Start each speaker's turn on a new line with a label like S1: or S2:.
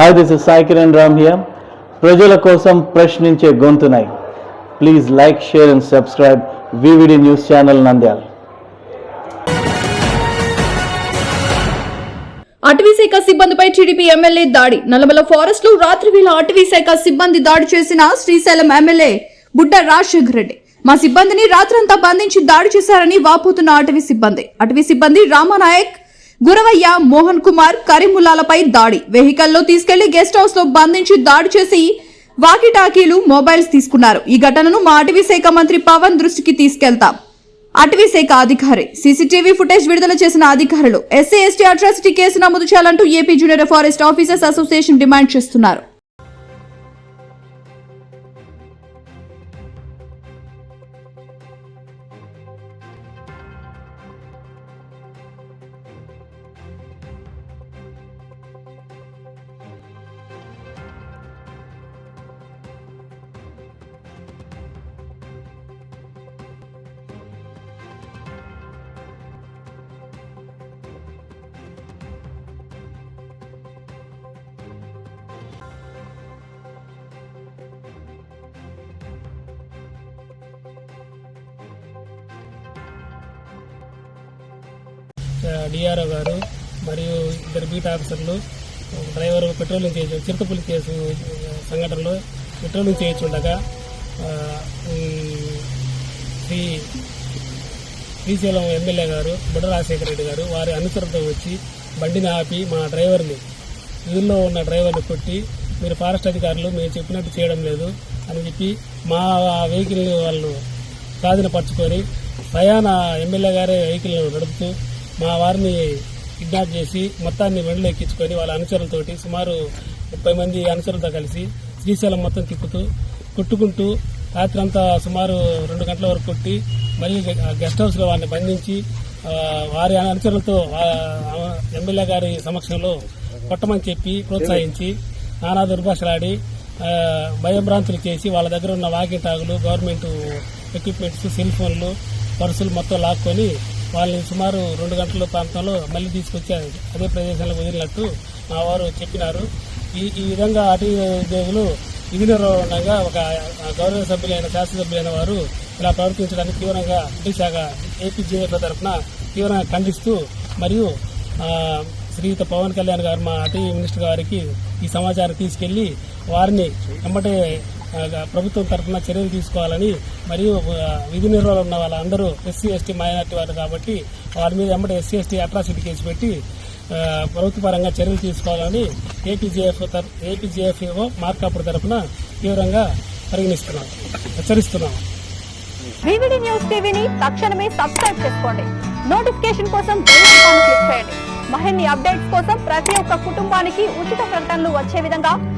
S1: Hi this is Sai Kiran Ram here ప్రజల కోసం ప్రశ్నించే గొంతునై. Please like share and subscribe VVD news channel Nandyal
S2: అటవీశాఖ సిబ్బందిపై TDP MLA దాడి. నల్లమల ఫారెస్ట్లో రాత్రి వేళ అటవీశాఖ సిబ్బంది దాడి చేసిన శ్రీశైలం ఎమ్మెల్యే బుడ్డ రాజశేఖర్ రెడ్డి. మా సిబ్బందిని రాత్రంతా బంధించి దాడి చేశారని వాపోతున్న అటవీ సిబ్బంది. అటవీ సిబ్బంది రామానాయక్ గురవయ్య మోహన్ కుమార్ కరీముల్లాలపై దాడి. వెహికల్లో తీసుకెళ్ళి గెస్ట్ హౌస్లో బంధించి దాడి చేసి వాకిటాకీలు మొబైల్స్ తీసుకున్నారు. ఈ ఘటనను మా అటవీ శాఖ మంత్రి పవన్ దృష్టికి తీసుకెళ్తాం. అటవీ శాఖ అధికారి సీసీటీవీ ఫుటేజ్ విడుదల చేసిన అధికారులు ఎస్సీ ఎస్టీ అట్రాసిటీ కేసు నమోదు చేయాలంటూ AP junior forest officers association demand చేస్తున్నారు.
S3: డిఆర్ఓ గారు మరియు ఇద్దరు బీట్ ఆఫీసర్లు డ్రైవర్ పెట్రోలింగ్ చేసి చిరుతపులి కేసు సంఘటనలో పెట్రోలింగ్ చేయించుండగా ఆ, శ్రీ శ్రీశైలం ఎమ్మెల్యే గారు బుడ రాజశేఖర రెడ్డి గారు వారి అనుసరణతో వచ్చి బండిని ఆపి మా డ్రైవర్ని వీధిలో ఉన్న డ్రైవర్ని కొట్టి మీరు ఫారెస్ట్ అధికారులు మేము చెప్పినట్టు చేయడం లేదు అని చెప్పి మా వెహికల్ వాళ్ళు స్వాధీనపరచుకొని ప్రయాణ ఎమ్మెల్యే గారే వెహికల్ నడుపుతూ మా వారిని కిడ్నాప్ చేసి మొత్తాన్ని బండిలో ఎక్కించుకొని వాళ్ళ అనుచరులతోటి సుమారు ముప్పై మంది అనుచరులతో కలిసి శ్రీశైలం మొత్తం తిప్పుతూ కొట్టుకుంటూ రాత్రంతా సుమారు రెండు గంటల వరకు కొట్టి మళ్ళీ గెస్ట్ హౌస్లో వారిని బంధించి వారి అనుచరులతో ఎమ్మెల్యే గారి సమక్షంలో కొట్టమని చెప్పి ప్రోత్సహించి నానా దుర్భాషలాడి భయభ్రాంతులు చేసి వాళ్ళ దగ్గర ఉన్న వాకి టాగులు గవర్నమెంట్ ఎక్విప్మెంట్స్ సెల్ ఫోన్లు పర్సులు మొత్తం లాక్కొని వాళ్ళని సుమారు రెండు గంటల ప్రాంతంలో మళ్ళీ తీసుకొచ్చి అదే ప్రదేశంలో వదిలినట్టు మా వారు చెప్పినారు. ఈ ఈ విధంగా అటవీ ఉద్యోగులు విధి నిర్వహణగా ఒక గౌరవ సభ్యులైన శాసనసభ్యులైన వారు ఇలా ప్రవర్తించడానికి తీవ్రంగా అటవీ ఏపీజేఏ ఏపీజేఎఫ్ తరఫున తీవ్రంగా ఖండిస్తూ మరియు శ్రీయుత పవన్ కళ్యాణ్ గారు మా అటవీ మినిస్టర్ గారికి ఈ సమాచారం తీసుకెళ్ళి వారిని వెంబటే ప్రభుత్వం తరఫున చర్యలు తీసుకోవాలని మరియు విధి నిర్వహణ ఉన్న వాళ్ళందరూ ఎస్సీ ఎస్టీ మైనార్టీ వారు కాబట్టి వారి మీద వెంబడి ఎస్సీ ఎస్టీ అట్రాసిటీ కేసు పెట్టి ప్రభుత్వపరంగా ప్రభుత్వ పరంగా చర్యలు తీసుకోవాలని ఏపీజేఎఫ్ ఏపీజేఎఫ్ఓ మార్కాపుడు తరఫున తీవ్రంగా పరిగణిస్తున్నాం హెచ్చరిస్తున్నాం.
S4: వివిడి న్యూస్ టీవీని తక్షణమే సబ్స్క్రైబ్ చేసుకోండి. నోటిఫికేషన్ కోసం బెల్ ఐకాన్ క్లిక్ చేయండి. మరిన్ని అప్డేట్స్ కోసం ప్రతి ఒక్క కుటుంబానికి ఉచిత ప్రకటనలు వచ్చే విధంగా